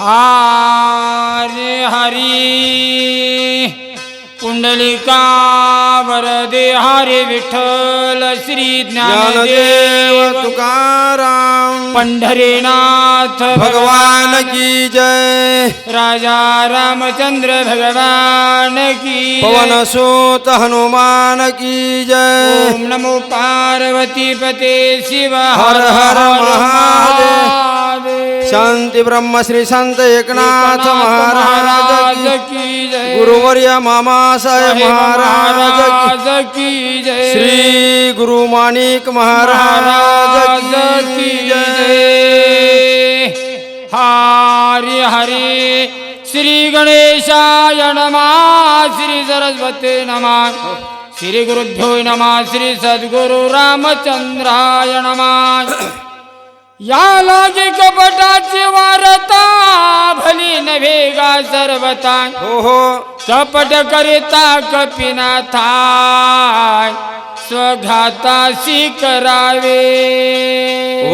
हरे हरी पुंडलिका वरदे हरे विठ्ठल श्री ज्ञानदेव तुकाराम। पंढरीनाथ भगवान की जय। राजा रामचंद्र भगवान की पवन सुत हनुमान की जय। ओम नमो पार्वती पते शिव हर हर महादेव. शांती ब्रह्म श्री संत एकनाथ महाराज की जय। गुरुवर्य मामासाहेब साहेब महाराज की महाराज की जय। श्री गुरु माणिक महाराज की जय। हरे हरे। श्री गणेशाय नमः। श्री सरस्वती नमः। श्री गुरुभ्यो नमः। श्री सद्गुरु रामचंद्राय नमः। या लागे कपटाची वारता भली नव्हे गा सर्वता हो हो. कपट करिता कपिनाथाय स्वघाताशी करावे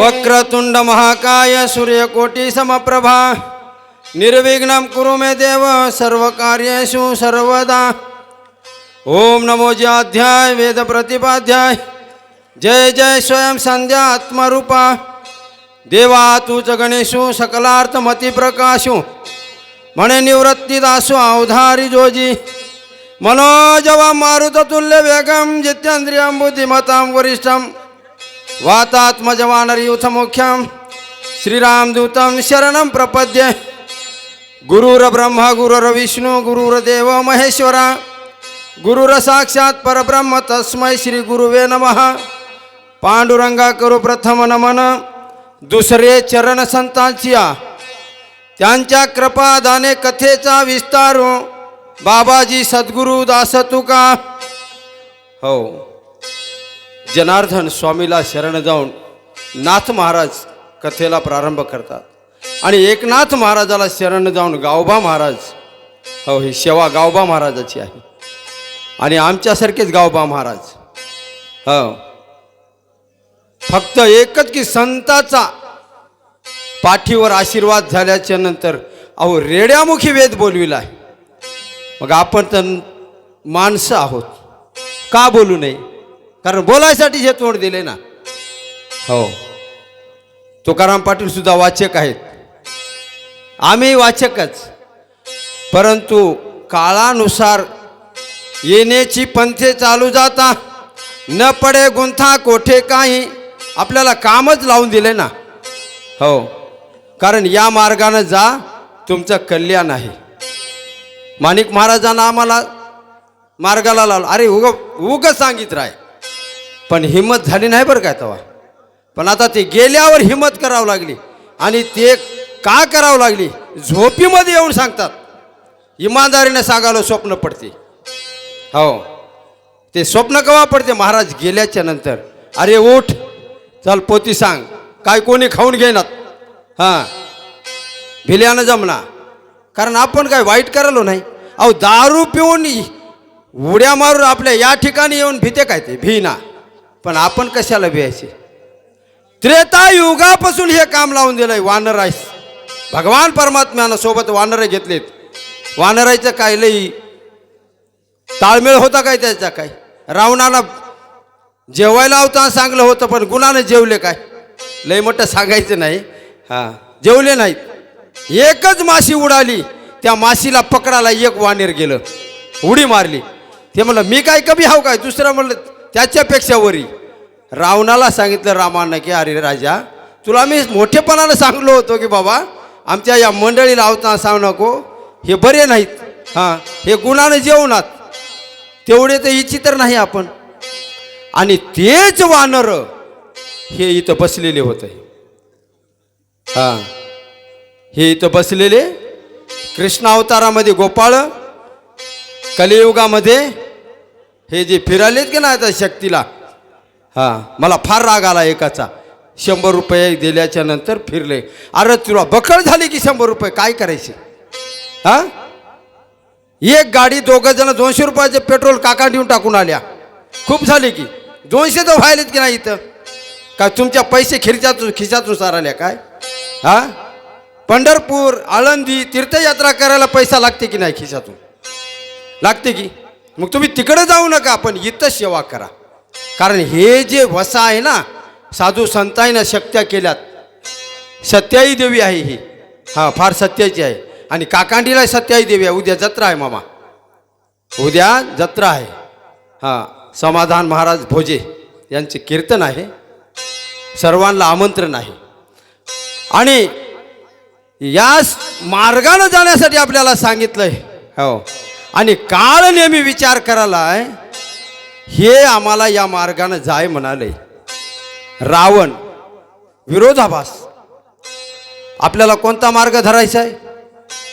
वक्रतुंड महाकाय सूर्यकोटी समप्रभा निर्विघ्नं कुरु मे देव सर्व कार्येषु सर्वदा. ओम नमो ज्याध्याय वेद प्रतिपाध्याय जय जय स्वयं संध्या आत्मरूपा. देवा तूच गणेशु सकलार्थमती प्रकाशु. म्हणे निवृत्ती दासू अवधारी जोजी. मनोजवा मारुत तुल्य वेगम जितेंद्रियं बुद्धिमतां वरिष्ठं वातात्मजवानरयूथमुख्यं श्रीरामदूतं शरणं प्रपद्ये. गुरुरब्रह्म गुरुर्विष्णू गुरुरदेव महेश्वरा. गुरुर साक्षात परब्रह्म तस्मै श्री गुरुवे नमः. पांडुरंगा करू प्रथम नमन. दुसरे चरण संतांच्या त्यांच्या कृपादाने कथेचा विस्तार हो. बाबाजी सद्गुरु दास तुका. हो. जनार्दन स्वामीला शरण जाऊन नाथ महाराज कथेला प्रारंभ करतात. आणि एकनाथ महाराजाला शरण जाऊन गावबा महाराज हो ही सेवा गावबा महाराजाची आहे. आणि आमच्यासारखेच गावबा महाराज हो. फक्त एकच की संताचा पाठीवर आशीर्वाद झाल्याच्यानंतर अहो रेड्यामुखी वेद बोलविला आहे. मग आपण तर माणसं आहोत. का बोलू नये? कारण बोलायसाठी हे तोंड दिले ना. हो. तुकाराम पाटील सुद्धा वाचक आहेत. आम्ही वाचकच. परंतु काळानुसार येण्याची पंथे चालू जाता. न पडे गुंथा कोठे काही. आपल्याला कामच लावून दिले ना. हो. कारण या मार्गानं जा तुमचं कल्याण आहे. माणिक महाराजांना आम्हाला मार्गाला लावलं. अरे उग उग सांगित राय. पण हिंमत झाली नाही बरं काय तेव्हा. पण आता ते गेल्यावर हिंमत करावं लागली. आणि ते का करावं लागली? झोपीमध्ये येऊन सांगतात. इमानदारीने सांगायला स्वप्न पडते. हो. ते स्वप्न कवा पडते? महाराज गेल्याच्यानंतर. अरे उठ. चल पोती सांग. काय कोणी खाऊन घेणार? हां. भिल्यानं जमना कारण आपण काय वाईट करायलो नाही? अहो दारू पिऊन उड्या मारून आपल्या या ठिकाणी येऊन भीते काय ते? भीना. पण आपण कशाला भियायचे? त्रेता युगापासून हे काम लावून दिलंय वानर भगवान परमात्म्यानं सोबत वानरं घेतलेत. वानरायचं काय लई ताळमेळ होता काय त्याचा काय? रावणाला जेवायला होता सांगलं होतं पण गुणानं जेवले काय? लय मोठं सांगायचं नाही. हां जेवले नाहीत. एकच माशी उडाली. त्या माशीला पकडायला एक वानेर गेलं. उडी मारली. ते म्हणलं मी काय कमी हाव काय? दुसरं म्हणलं त्याच्यापेक्षा वरी. रावणाला सांगितलं रामानं की अरे राजा तुला मी मोठेपणानं सांगलो होतो की बाबा आमच्या या मंडळीला आवताना सांगू नको. हे बरे नाहीत. हां हे गुणानं जेवणात तेवढे तर इच्छित तर नाही आपण. आणि तेच वानर हे इथं बसलेले होते. हा. हे इथं बसलेले कृष्णावतारामध्ये गोपाळ कलियुगामध्ये हे जे फिरालेत की नाही आता शक्तीला? हा. मला फार राग आला एकाचा. शंभर रुपये दिल्याच्या नंतर फिरले. अरे तुला बकळ झाली की शंभर रुपये? काय करायचे? हा? एक गाडी दोघं जण दोनशे रुपयाचे पेट्रोल काका देऊन टाकून आल्या. खूप झाले की. दोनशे तर व्हायलेत की नाही इथं? का तुमच्या पैसे खिरच्यातून खिशातून साराल्या काय? हा? पंढरपूर आळंदी तीर्थयात्रा करायला पैसा लागते की नाही खिशातून? लागते की? मग तुम्ही तिकडे जाऊ नका पण इथं सेवा करा. कारण हे जे वसा आहे ना साधू संतांना शक्त्या केल्यात. सत्याई देवी आहे ही. हां फार सत्याची आहे. आणि काकांडीला सत्याई देवी आहे. उद्या जत्रा आहे मामा. उद्या जत्रा आहे. हां समाधान महाराज भोजे यांचे कीर्तन आहे. सर्वांना आमंत्रण आहे. आणि या मार्गानं जाण्यासाठी आपल्याला सांगितलंय. हो. आणि काळ नेहमी विचार करायला आहे हे आम्हाला या मार्गानं जाय म्हणाले. रावण विरोधाभास. आपल्याला कोणता मार्ग धरायचा आहे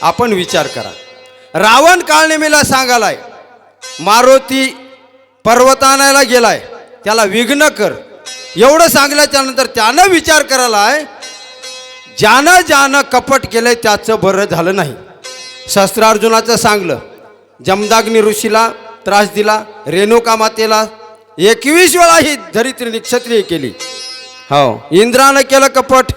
आपण विचार करा. रावण काळनेमीला सांगालाय मारुती पर्वत आणायला गेलाय त्याला विघ्न कर. एवढं सांगल्याच्या नंतर त्यानं विचार करायला आहे ज्यानं ज्यानं कपट केलंय त्याचं बरं झालं नाही. शस्त्रार्जुनाचं सांगलं जमदाग्नी ऋषीला त्रास दिला रेणुका मातेला एकवीस वेळा ही धरित्री निक्षत्रिय केली. हो इंद्रानं केलं कपट.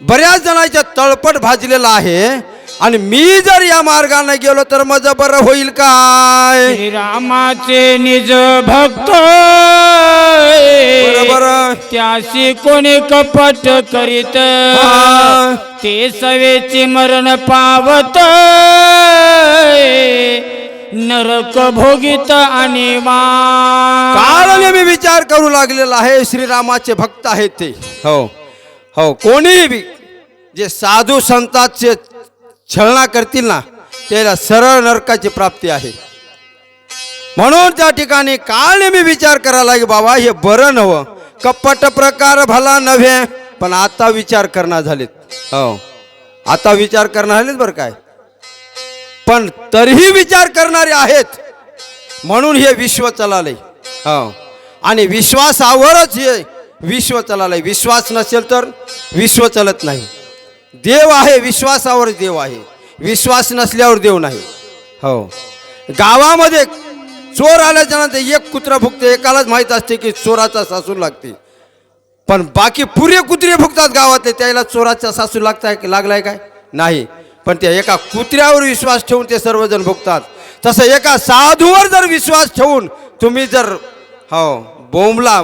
बऱ्याच जणांच्या तळपट भाजलेला आहे आणि मी जर या मार्गाने गेलो तर माझं बरं होईल काय? श्रीरामाचे निज भक्त बरोबर त्याशी कोणी कपट करीत. ते सवेचे मरण पावत नरक भोगित आणि काळाने मी विचार करू लागलेला आहे श्रीरामाचे भक्त आहेत ते. हो हो कोणीही जे साधू संतांचे छळणा करतील ना त्याला सरळ नरकाची प्राप्ती आहे. म्हणून त्या ठिकाणी काळने मी विचार करायला की बाबा हे बरं नवं कपट प्रकार भला नव्हे. पण आता विचार करणार झालेत. हो. आता विचार करणार झालेत बरं काय. पण तरीही विचार करणारे आहेत. म्हणून हे विश्व चाललंय. हो. आणि विश्वासावरच हे विश्व चाललंय. विश्वास नसेल तर विश्व चालत नाही. देव आहे विश्वासावर देव आहे. विश्वास नसल्यावर देव नाही. हो. गावामध्ये चोर आल्याच्यानंतर एक कुत्रा भुकते एकालाच माहीत असते की चोराचा सासू लागते. पण बाकी पुरे कुत्रे भुगतात गावातले त्याला चोराचा सासू लागताय लागलाय काय? नाही. पण त्या एका कुत्र्यावर विश्वास ठेवून ते सर्वजण भुगतात. तसं एका साधूवर जर विश्वास ठेवून तुम्ही जर हो बोंबला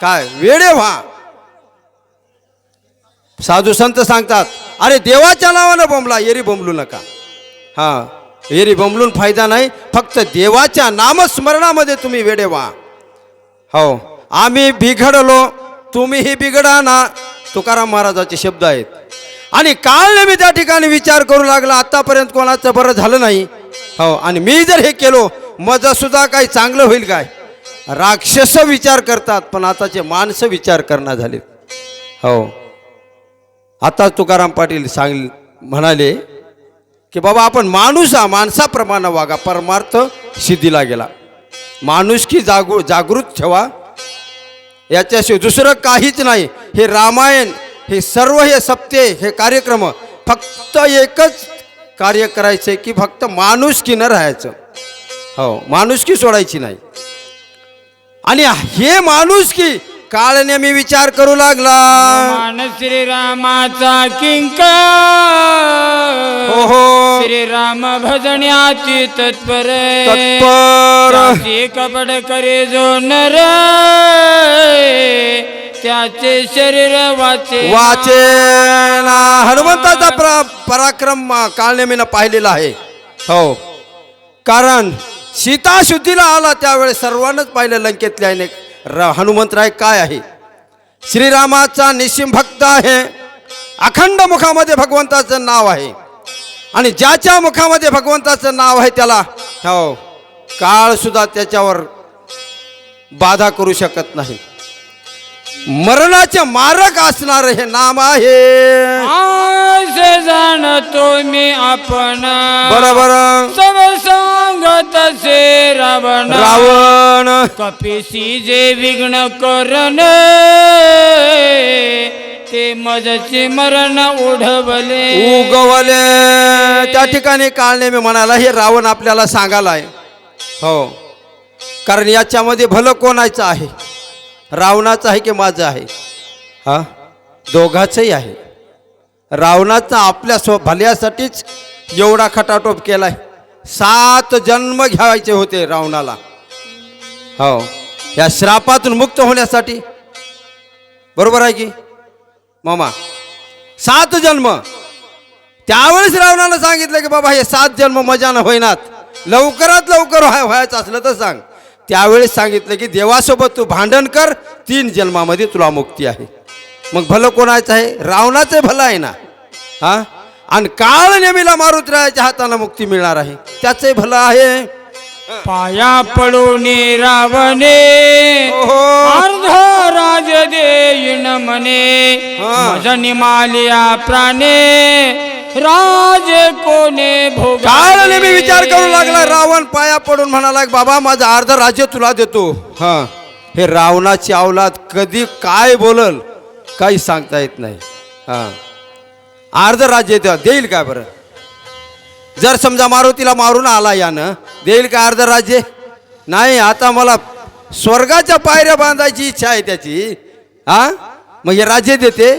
काय वेडे व्हा. साधू संत सांगतात अरे देवाच्या नावानं बोंबला एरी बोंबलू नका. हां एरी बोंबलून फायदा नाही फक्त देवाच्या नामस्मरणामध्ये तुम्ही वेडे व्हा हो आम्ही बिघडलो तुम्हीही बिघडा ना तुकाराम महाराजाचे शब्द आहेत. आणि काल मी त्या ठिकाणी विचार करू लागला आतापर्यंत कोणाचं बरं झालं नाही. हो आणि मी जर हे केलो माझं सुद्धा काही चांगलं होईल काय? राक्षस विचार करतात पण आताचे माणसं विचार करणार झालेत. हो. आता तुकाराम पाटील सांग म्हणाले की बाबा आपण माणूस हा माणसाप्रमाणे वागा. परमार्थ सिद्धीला गेला. माणूस की जागू जागृत ठेवा. याच्याशिवाय दुसरं काहीच नाही. हे रामायण हे सर्व हे सप्ते हे कार्यक्रम फक्त एकच कार्य करायचे की फक्त माणुसकीनं राहायचं. हो माणुसकी सोडायची नाही. आणि हे माणुसकी काळने मी विचार करू लागला. श्रीरामाचा किंक. हो हो श्रीराम भजण्याची तत्पर. तत्पर. कपड करे जो नर. त्याचे शरीर वाचे. वाचे ना. हनुमंताचा प्र पराक्रम काळनेमीनं पाहिलेला आहे. हो. कारण सीता शुद्धीला आला त्यावेळेस सर्वांनाच पाहिलं लंकेतल्या र हनुमंतराय काय आहे? श्रीरामाचा निशिम भक्त आहे. अखंड मुखामध्ये भगवंताचं नाव आहे. आणि ज्याच्या मुखामध्ये भगवंताचं नाव आहे त्याला हो काळ सुद्धा त्याच्यावर बाधा करू शकत नाही. मरणाचे मारक असणार हे नाम आहे. आज जाणतो मी आपण. बरोबर सब सांगत से रावण रावण। कपिसी जे विघ्न करण ते मजचे मरण उडवले उगवले. त्या ठिकाणी काळने मी म्हणाला हे रावण आपल्याला सांगायलाय हो. कारण याच्यामध्ये भलं कोणाचं आहे? रावणाचं आहे की माझं आहे? हा? दोघाचंही आहे. रावणाचा आपल्या स्व भल्यासाठीच एवढा खटाटोप केलाय. सात जन्म घ्यायचे होते रावणाला. हो या श्रापातून मुक्त होण्यासाठी. बरोबर आहे की? मामा सात जन्म. त्यावेळेस रावणानं सांगितलं की बाबा हे सात जन्म मजानं होईनात. लवकरात लवकर व्हाय व्हायचं असलं तर सांग. त्यावेळेस सांगितलं की देवासोबत तू भांडण कर. तीन जन्मामध्ये तुला मुक्ती आहे. मग भलं कोणाचं आहे? रावणाचं भलं आहे ना. हा? आणि काळ नेमीला मारुतरायाच्या हातानं मुक्ती मिळणार आहे. त्याचंही भलं आहे. पाया पडून रावणे. अर्ध राज देईन म्हणे हा. मज निमालिया प्राणे राज कोणे भोग काळ नेहमी विचार करू लागला रावण पाया पडून म्हणाला बाबा माझं अर्ध राज्य तुला देतो. हा. हे रावणाची अवलाद कधी काय बोलल काही सांगता येत नाही. हा. अर्ध राज्य देईल का बरं? जर समजा मारुतीला मारून आला यानं देईल का अर्ध राज्य? नाही आता मला स्वर्गाच्या पायऱ्या बांधायची इच्छा आहे त्याची. हा मग हे राज्य देते.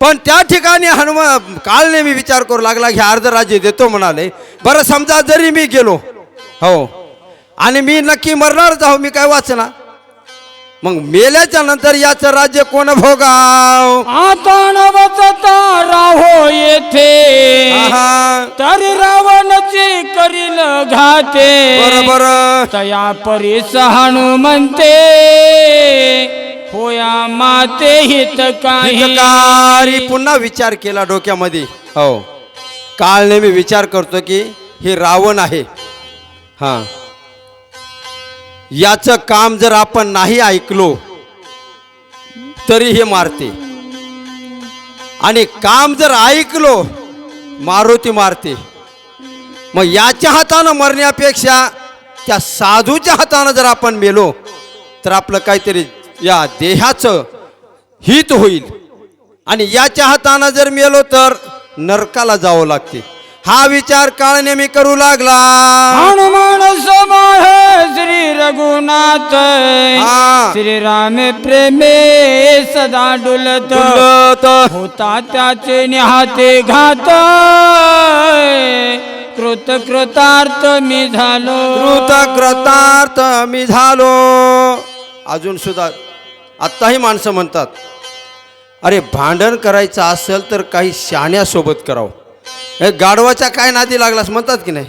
पण त्या ठिकाणी हनुमान काळ मी विचार करू लागला की अर्ध राज्य देतो म्हणाले. बरं समजा जरी मी गेलो हो. आणि मी नक्की मरणारच आहो मी काय वाचना मग मेल्याच्या नंतर याचं राज्य कोण भोगाव? आता नवचता राहो येथे. तरी रावणचे करील घाते बरं बरं तया परी हनुमंते होया माते हित काही. पुन्हा विचार केला डोक्यामध्ये. हो. काळ नेहमी विचार करतो की हे रावण आहे. हा. याचं काम जर आपण नाही ऐकलो तरी हे मारते. आणि काम जर ऐकलो मारुती मारते. मग याच्या हातानं मरण्यापेक्षा त्या साधूच्या हातानं जर आपण मेलो तर आपलं काहीतरी या देहाचं हित होईल. आणि याच्या हातानं जर मेलो तर नरकाला जावं लागते. हा विचार काळ नेहमी करू लागला. हनुमान समाह श्री रघुनाथ हा. श्री राम प्रेमे सदा डुलत. डुलत. होता त्याचे निहाते घात. कृत कृतार्थ मी झालो. कृतकृतार्थ मी झालो. अजून सुद्धा आत्ताही माणसं म्हणतात अरे भांडण करायचं असेल तर काही शहाण्यासोबत करावं. हे गाढवाच्या काय नादी लागलास? म्हणतात की नाही?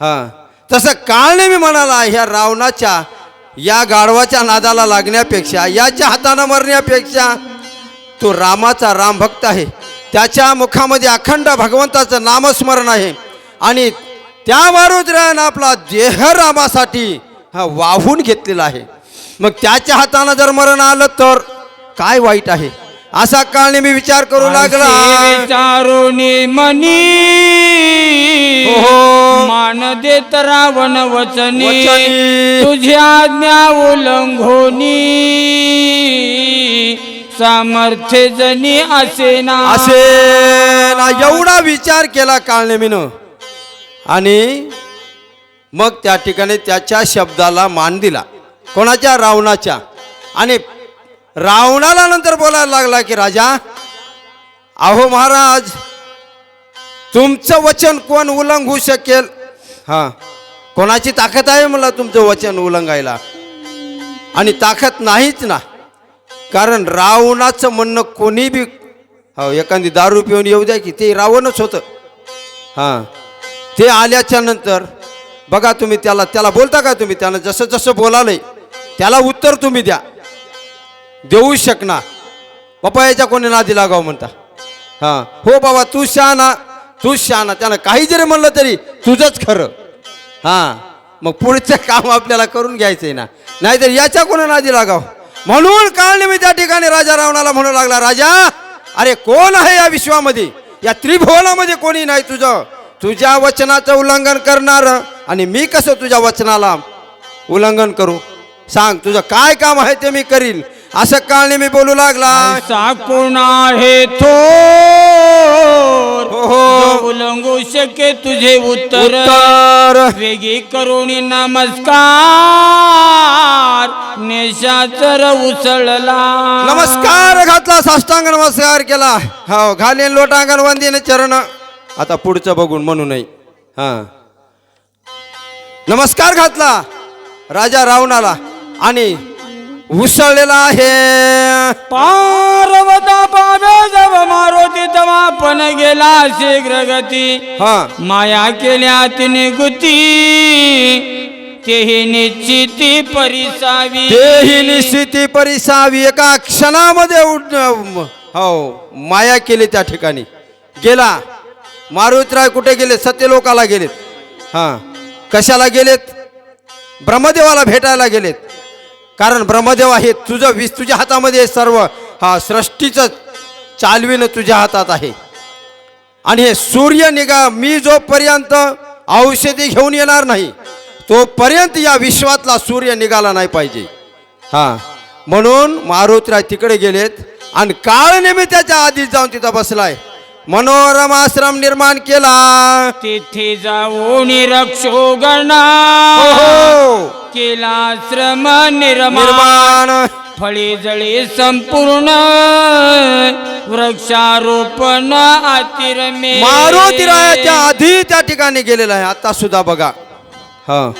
हां. तसं काळने मी म्हणाला ह्या रावणाच्या या गाढवाच्या नादाला लागण्यापेक्षा याच्या हातानं मरण्यापेक्षा तो रामाचा रामभक्त आहे. त्याच्या मुखामध्ये अखंड भगवंताचं नामस्मरण आहे. आणि त्या मारुद्रानं आपला देह रामासाठी हा वाहून घेतलेला आहे. मग त्याच्या हातानं जर मरण आलं तर काय वाईट आहे? असा काळने मी विचार करू लागला. विचारुनी मनी. ओहो. मान देत रावण वचनी. वचनी. तुझी आज्ञा उल्लंघोनी सामर्थ्य जनी असे ना असे ना एवढा विचार केला काळनेमीनं आणि मग त्या ठिकाणी त्याच्या शब्दाला मान दिला. कोणाच्या? रावणाच्या. आणि रावणाला नंतर बोलायला लागला की राजा अहो महाराज तुमचं वचन कोण उल्लंघू शकेल? हां कोणाची ताकद आहे? मला तुमचं वचन उल्लंघायला आणि ताकद नाहीच ना कारण रावणाचं म्हणणं कोणी बी हो एखादी दारू पिऊन येऊ द्या की ते रावणच होतं. हां ते आल्याच्यानंतर बघा तुम्ही त्याला त्याला बोलता का तुम्ही? त्यानं जसं जसं बोलालंय त्याला उत्तर तुम्ही द्या. देऊ शकणार. पप्पा याच्या कोणी नादी लागाव म्हणता? हां. हो बाबा तू शहाणा तू शहाणा. त्यानं काही जरी म्हणलं तरी तुझंच खरं. हां. मग पुढचं काम आपल्याला करून घ्यायचंय ना. नाहीतर याच्या कोणी नादी लागाव? म्हणून काळ मी त्या ठिकाणी राजा रावणाला म्हणू लागला राजा अरे कोण आहे या विश्वामध्ये? या त्रिभुवनामध्ये कोणी नाही तुझं? तुझ्या वचनाचं उल्लंघन करणार आणि मी कसं तुझ्या वचनाला उल्लंघन करू? सांग तुझं काय काम आहे ते मी करील असं काळने मी बोलू लागला. ऐसा कोण आहे थोर. हो हो. उलंगू शके तुझे उत्तर. वेगी करुणी नमस्कार. नेशाचर उसळला. नमस्कार घातला साष्टांग नमस्कार केला. हो घालीन लोटांगण वंदीन चरण. आता पुढचं बघून म्हणू नये हा. नमस्कार घातला. राजा रावणाला. आणि उसळलेला आहे. पार्वता पावे जव मारुती तवा पण गेला शीघ्र गती हा. माया केल्या तिने गुती तेही निश्चिती परिसावी. तेही निश्चिती परिसावी. एका क्षणामध्ये उड हो माया केली त्या ठिकाणी. गेला. मारुतराय कुठे गेले? सत्यलोकाला गेलेत. हां. कशाला गेलेत? ब्रह्मदेवाला भेटायला गेलेत. कारण ब्रह्मदेव आहे तुझं विस तुझ्या हातामध्ये सर्व. हा सृष्टीचं चालविणं तुझ्या हातात आहे. आणि हे सूर्य निघा मी जोपर्यंत औषधी घेऊन येणार नाही तोपर्यंत या विश्वातला सूर्य निघाला नाही पाहिजे. हा. म्हणून मारुतीराय तिकडे गेलेत आणि काळ नेहमी त्याच्या आधीच जाऊन तिथं बसलाय. मनोरम आश्रम निर्माण केला. तिथे जाऊन रक्षो गणा. केला श्रम निर्माण. फळे जळे संपूर्ण. वृक्षारोपण आतिरमे मारुतीरायाच्या आधी त्या ठिकाणी गेलेला आहे. आता सुद्धा बघा. हा.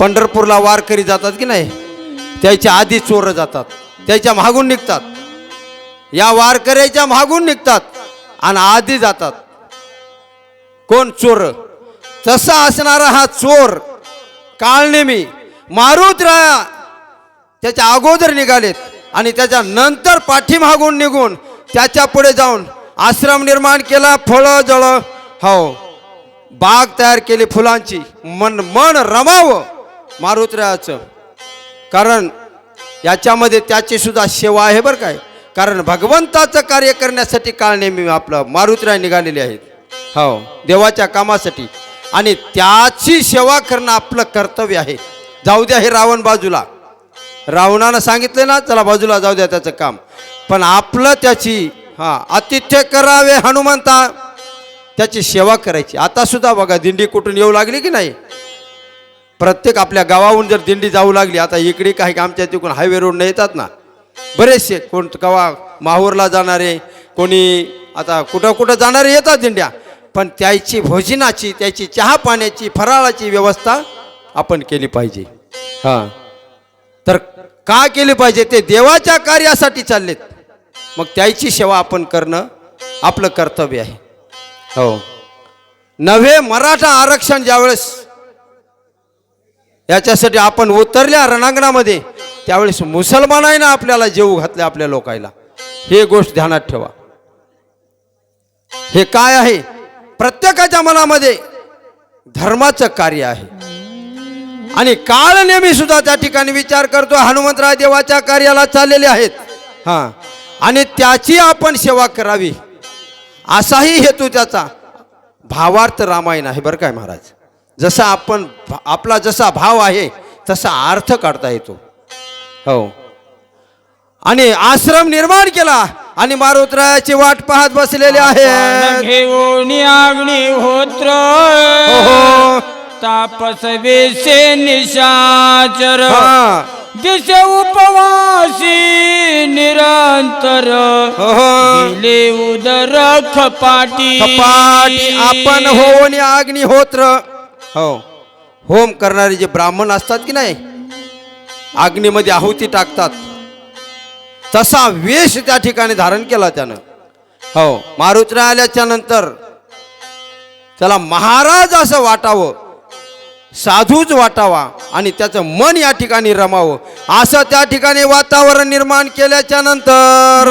पंढरपूरला वारकरी जातात की नाही? त्याच्या आधी चोर जातात. त्याच्या मागून निघतात. या वारकऱ्याच्या मागून निघतात. आणि आधी जातात. कोण? चोर. तसा असणारा हा चोर काळनेमी मारुतीराया त्याच्या अगोदर निघालेत आणि त्याच्या नंतर पाठीमागून निघून त्याच्या पुढे जाऊन आश्रम निर्माण केला फळं जळ हो. बाग तयार केली फुलांची. मन मन रमावं मारुतरायाचं. कारण याच्यामध्ये त्याची सुद्धा सेवा आहे बरं काय. कारण भगवंताचं कार्य करण्यासाठी काळ नेहमी आपलं मारुतराय निघालेले आहेत. हो देवाच्या कामासाठी. आणि त्याची सेवा करणं आपलं कर्तव्य आहे. जाऊ द्या हे रावण बाजूला. रावणानं सांगितलं ना चला बाजूला जाऊ द्या त्याचं काम. पण आपलं त्याची हा आतिथ्य करावे हनुमंता. त्याची सेवा करायची. आता सुद्धा बघा दिंडी कुठून येऊ लागली की नाही? प्रत्येक आपल्या गावाहून जर दिंडी जाऊ लागली आता इकडे काही आमच्या तिकडून हायवे रोडनं येतात ना बरेचसे कोण कवा माहूरला जाणारे कोणी आता कुठं कुठं जाणारे येतात दिंड्या पण त्याची भोजनाची त्याची चहा पाण्याची फराळाची व्यवस्था आपण केली पाहिजे. हां. तर का केली पाहिजे? ते देवाच्या कार्यासाठी चाललेत. मग त्याची सेवा आपण करणं आपलं कर्तव्य आहे. हो. नव्हे मराठा आरक्षण ज्यावेळेस याच्यासाठी आपण उतरल्या रणांगणामध्ये त्यावेळेस मुसलमानाने आपल्याला जेऊ घातले आपल्या लोकायला. हे गोष्ट ध्यानात ठेवा. हे काय आहे? प्रत्येकाच्या मनामध्ये धर्माचं कार्य आहे. आणि काळ नेहमी सुद्धा त्या ठिकाणी विचार करतो हनुमंतराय देवाच्या कार्याला चाललेले आहेत. हां. आणि त्याची आपण सेवा करावी. असाही हेतू त्याचा. भावार्थ रामायण आहे बरं काय महाराज. जसा आपण आपला जसा भाव आहे तसा अर्थ काढता येतो. हो. आणि आश्रम निर्माण केला आणि मारुतरायाची वाट पाहत बसलेले आहेत. घेऊन अग्निहोत्र. हो, हो. तापस वेसे निशाचर. हा. दिसे उपवासी निरंतर. हो, हो. उदर खपाटी. कपाट आपण होऊन अग्निहोत्र. हो. होम करणारे जे ब्राह्मण असतात की नाही? अग्नीमध्ये आहुती टाकतात. तसा वेश त्या ठिकाणी धारण केला त्यानं. हो मारुतीला आल्याच्यानंतर त्याला महाराज असं वाटावं साधूच वाटावा आणि त्याचं मन या ठिकाणी रमावं. असं त्या ठिकाणी वातावरण निर्माण केल्याच्यानंतर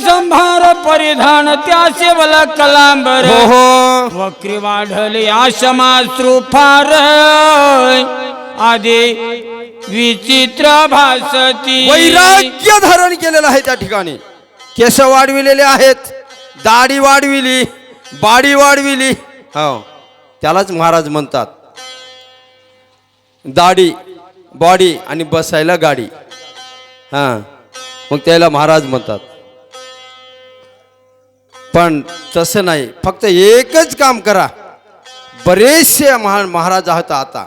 संभार परिधान त्या सेवला कलांबर. हो हो. वक्री वाढले आशमाश्रू फार आधी विचित्र भासती. वैराग्य धारण केलेलं आहे त्या ठिकाणी. केस वाढविलेले आहेत दाढी वाढविली बाडी वाढविली. हो त्यालाच महाराज म्हणतात. दाढी बॉडी आणि बसायला गाडी. हां मग त्याला महाराज म्हणतात. पण तसं नाही फक्त एकच काम करा. बरेचसे महान महाराज आहात आता.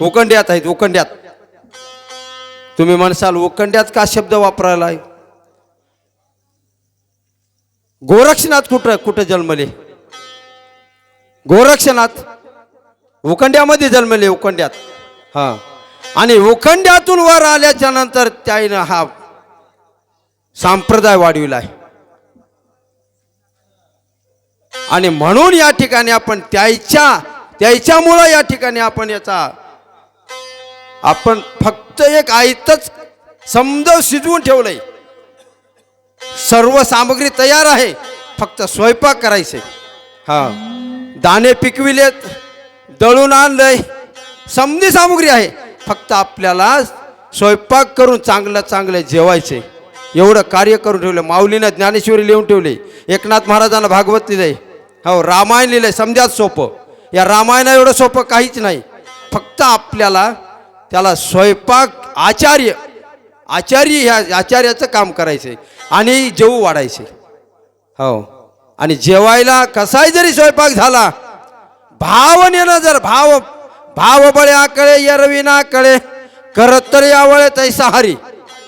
उकंड्यात आहेत उकंड्यात तुम्ही म्हणसाल उखंड्यात का शब्द वापरायलाय? आहे गोरक्षनाथ कुठं कुठं जन्मले? गोरक्षनाथ उखंड्यामध्ये जन्मले उखंड्यात. हा. आणि उखंड्यातून वर आल्याच्यानंतर त्याईनं हा संप्रदाय वाढविला आहे आणि म्हणून या ठिकाणी आपण त्याच्या त्याच्यामुळं या ठिकाणी आपण याचा आपण फक्त एक आयतच समजाव शिजवून ठेवलंय. सर्व सामग्री तयार आहे. फक्त स्वयंपाक करायचे हा. दाणे पिकविलेत दळून आणलंय. समधी सामग्री आहे. फक्त आपल्याला स्वयंपाक करून चांगलं चांगलं जेवायचे एवढं कार्य करून ठेवलं. माऊलीनं ज्ञानेश्वरी लिहून ठेवले. एकनाथ महाराजांना भागवत लिहिलंय. हो रामायण लिहिलंय. समजाच सोपं. या रामायणा एवढं सोपं काहीच नाही. फक्त आपल्याला त्याला स्वयंपाक आचार्य आचार्य ह्या आचार्याचं काम करायचे आणि जेवू वाढायचे. हो. आणि जेवायला कसाही जरी स्वयंपाक झाला भावनेनं जर भाव भाव बळे आकळे यरविना कळे करत तर यावळे तैसा हरी.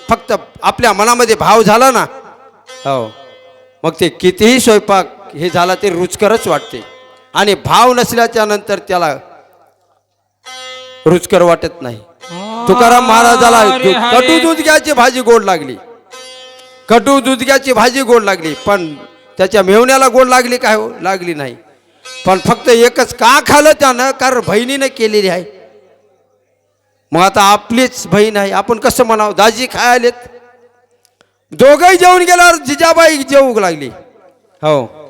फक्त आपल्या मनामध्ये भाव झाला ना हो. मग ते कितीही स्वयंपाक हे झाला ते रुचकरच वाटते. आणि भाव नसल्याच्या नंतर त्याला रुचकर वाटत नाही. तुकाराम महाराजाला हरे हरे. कटू दुधग्याची भाजी गोड लागली. कटू दुधग्याची भाजी गोड लागली पण त्याच्या मेवण्याला गोड लागली काय हो? लागली नाही. पण फक्त एकच का खाल्लं त्यानं? कारण बहिणीनं केलेली आहे. मग आता आपलीच बहीण आहे. आपण कसं म्हणावं? दाजी खाय आलेत. दोघंही जेवून गेल्यावर जिजाबाई जेवू लागली. हो.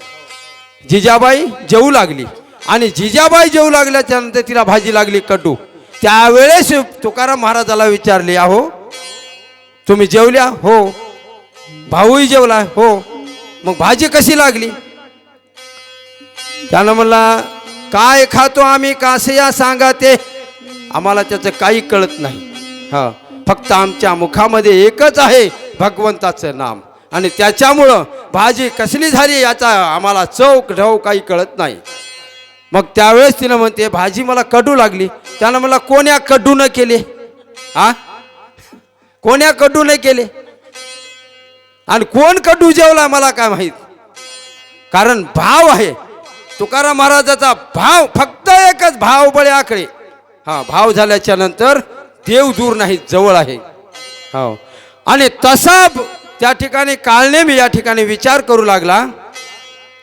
जिजाबाई जेवू लागली. आणि जिजाबाई जेवू लागल्याच्या नंतर तिला भाजी लागली कटू. त्यावेळेस तुकाराम महाराजाला विचारले अहो तुम्ही जेवल्या? हो. भाऊही जेवला? हो. मग भाजी कशी लागली? त्यानं म्हणला काय खातो आम्ही कासया सांगा ते आम्हाला त्याचं काही कळत नाही. हा फक्त आमच्या मुखामध्ये एकच आहे भगवंताचं नाम. आणि त्याच्यामुळं भाजी कसली झाली याचा आम्हाला चौक ढव काही कळत नाही. मग त्यावेळेस तिनं म्हणते भाजी मला कडू लागली. त्यानं मला कोण्या कडू न केले? हा कोण्या कडू नाही केले? आणि कोण कडू जेवला मला काय माहीत? कारण भाव आहे. तुकाराम महाराजाचा भाव फक्त एकच भाव बळे आकडे. हा भाव झाल्याच्यानंतर देव दूर नाही जवळ आहे. हो. आणि तसा त्या ठिकाणी काळने मी या ठिकाणी विचार करू लागला.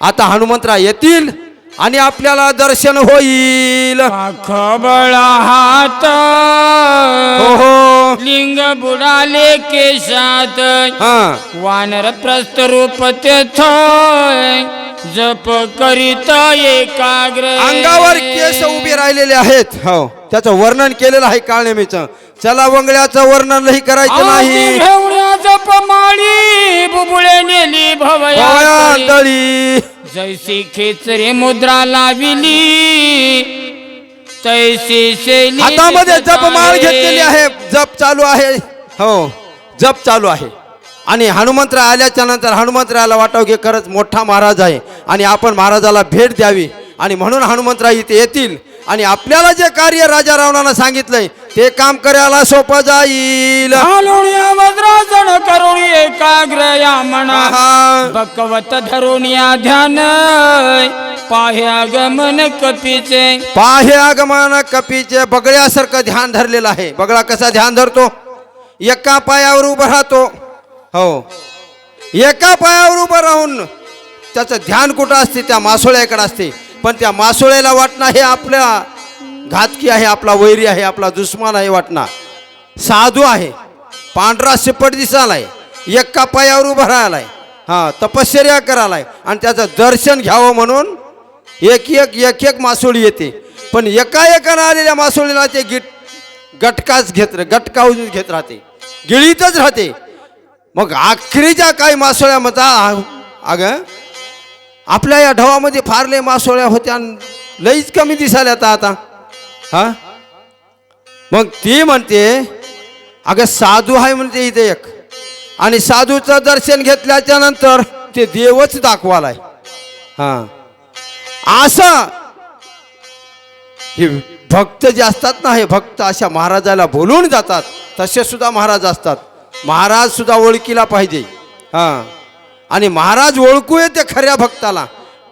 आता हनुमंतरा येतील. आणि आपल्याला दर्शन होईल. खबळा हात हो हो लिंग बुडाले केशात वानर प्रस्त रूप तेथ. जप करीत एकाग्र. अंगावर केस उभे राहिलेले आहेत. हो. त्याचं वर्णन केलेलं आहे काळनेमीचं. चला वंगड्याचं वर्णनही करायचं नाही. जप माळी बुबुळे नेली भवया तळी जैसी खेचरे मुद्रा लाविली तैसी शैली हातामध्ये जप माळ घेतलेली आहे. जप चालू आहे. हो जप चालू आहे. आणि हनुमंतरा आल्याच्यानंतर हनुमंतराला वाटावं की खरंच मोठा महाराज आहे. आणि आपण महाराजाला भेट द्यावी. आणि म्हणून हनुमंतराय इथे येतील. आणि आपल्याला जे कार्य राजा रावणानं सांगितलंय ते काम करायला सोपं जाईल. वज्रासन करून एकाग्र या म्हणा. भगवत धरून या ध्यान पाह्या गमन कपीचे. पाहे आगमन कपीचे बगड्यासारखं ध्यान धरलेलं आहे. बगळा कसा ध्यान धरतो? एका पायावर उभं राहतो. हो. एका पायावर उभं राहून त्याचं ध्यान कुठं असते? त्या मासोळ्याकडे असते. पण त्या मासोळ्याला वाटणं हे आपल्या घातकी आहे आपला वैरी आहे आपला दुश्मन आहे वाटणं. साधू आहे. पांढरा शिपट दिसालाय एका पायावर उभा राहिलाय हा तपश्चर्या करायलाय. आणि त्याचं दर्शन घ्यावं म्हणून एक एक एक एक मासोळी येते. पण एका एकानं आलेल्या मासोळीला ते गिट गटकाच घेत गटकावून घेत राहते. गिळीतच राहते. मग आखरीच्या काही मासोळ्या म्हणता अगं आपल्या या ढवामध्ये फार लय मासोळ्या होत्या लईच कमी दिसायला आता आता. हा? मग ती म्हणते अगं साधू आहे म्हणते इथे एक. आणि साधूचं दर्शन घेतल्याच्या नंतर ते देवच दाखवालाय. हा. असं हे भक्त जे असतात ना हे भक्त अशा महाराजाला बोलून जातात. तसे सुद्धा महाराज असतात. महाराज सुद्धा ओळखीला पाहिजे. हां. आणि महाराज ओळखू येते खऱ्या भक्ताला.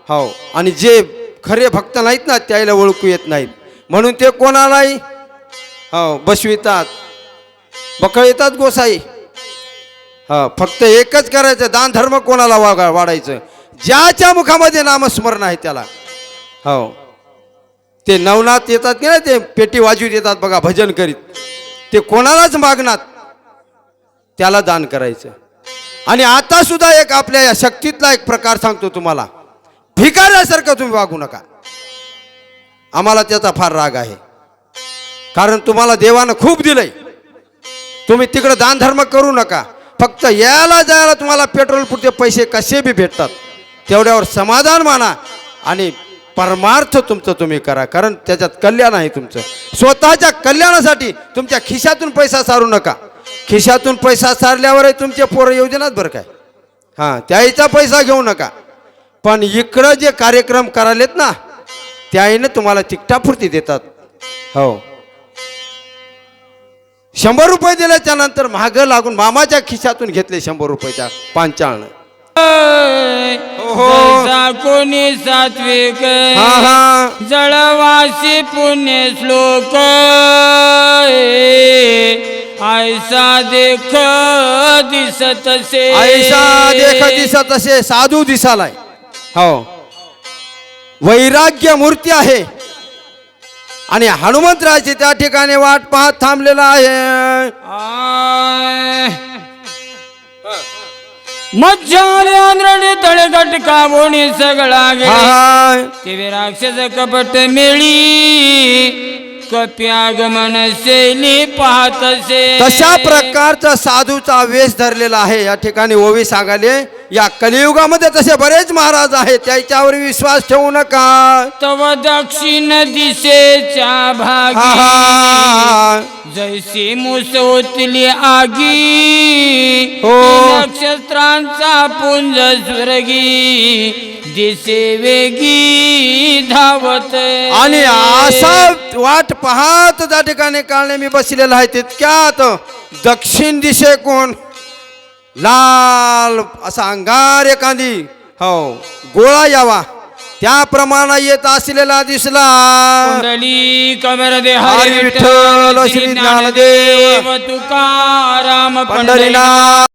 हो आणि जे खरे भक्त नाहीत ना त्याला ओळखू येत नाहीत. म्हणून ते कोणालाही हो बसवितात. बकळ गोसाई हा हो, फक्त एकच करायचं दान धर्म कोणाला वागा वाढायचं? ज्याच्या मुखामध्ये नामस्मरण आहे त्याला. हो. ते नवनाथ येतात की नाही ते पेटी वाजवीत येतात बघा भजन करीत. ते कोणालाच मागणार? त्याला दान करायचं. आणि आता सुद्धा एक आपल्या या शक्तीतला एक प्रकार सांगतो तुम्हाला. भिकाऱ्यासारखं तुम्ही वागू नका. आम्हाला त्याचा फार राग आहे. कारण तुम्हाला देवानं खूप दिलंय. तुम्ही तिकडं दानधर्म करू नका. फक्त यायला जायला तुम्हाला पेट्रोल पुरते पैसे कसे बी भेटतात. तेवढ्यावर समाधान माना आणि परमार्थ तुमचं तुम्ही करा. कारण त्याच्यात कल्याण आहे तुमचं. स्वतःच्या कल्याणासाठी तुमच्या खिशातून पैसा सारू नका. खिशातून पैसा सारल्यावरही तुमचे पोरं योजनात बरं काय? हां त्याईचा पैसा घेऊ नका. पण इकडं जे कार्यक्रम करालेत ना त्याईनं तुम्हाला तिकटापुरती देतात. हो. शंभर रुपये दिल्याच्या नंतर मागं लागून मामाच्या खिशातून घेतले शंभर रुपयाच्या पांचाळनं कोणी सात्विक जळवासी पुण्य श्लोक ऐसा देख दिसत से। ऐसा देख दिसत असे साधू दिसालाय। हो. वैराग्य मूर्ती आहे. आणि हनुमंतरायची त्या ठिकाणी वाट पाहत थांबलेला आहे. मच्छाले आंधळी काबोणी सगळा हा, गेले हा. ते राक्षस कपट मिळी कप्यागमन शैली पाहतसे तशा प्रकारचा साधूचा वेश धरलेला आहे. या ठिकाणी ओवी सांगाले या कलियुगामध्ये तसे बरेच महाराज आहेत त्याच्यावर विश्वास ठेवू नका तव दक्षिण दिशेच्या भागी. जैसी मुसोतली आगी हो. नक्षत्रांचा पुंज स्वर्गी दिसे वेगी धावत आणि असा वाट पाहत त्या ठिकाणी काळणे मी बसलेला आहे तितक्यात दक्षिण दिशे कोण लाल असा अंगार एखादी. हो गोळा यावा. त्याप्रमाणे येत असलेला दिसला. कुंडली कमर दे हरी हरी विठ्ठल, श्री ज्ञानदेव, तुकाराम पंढरीनाथ.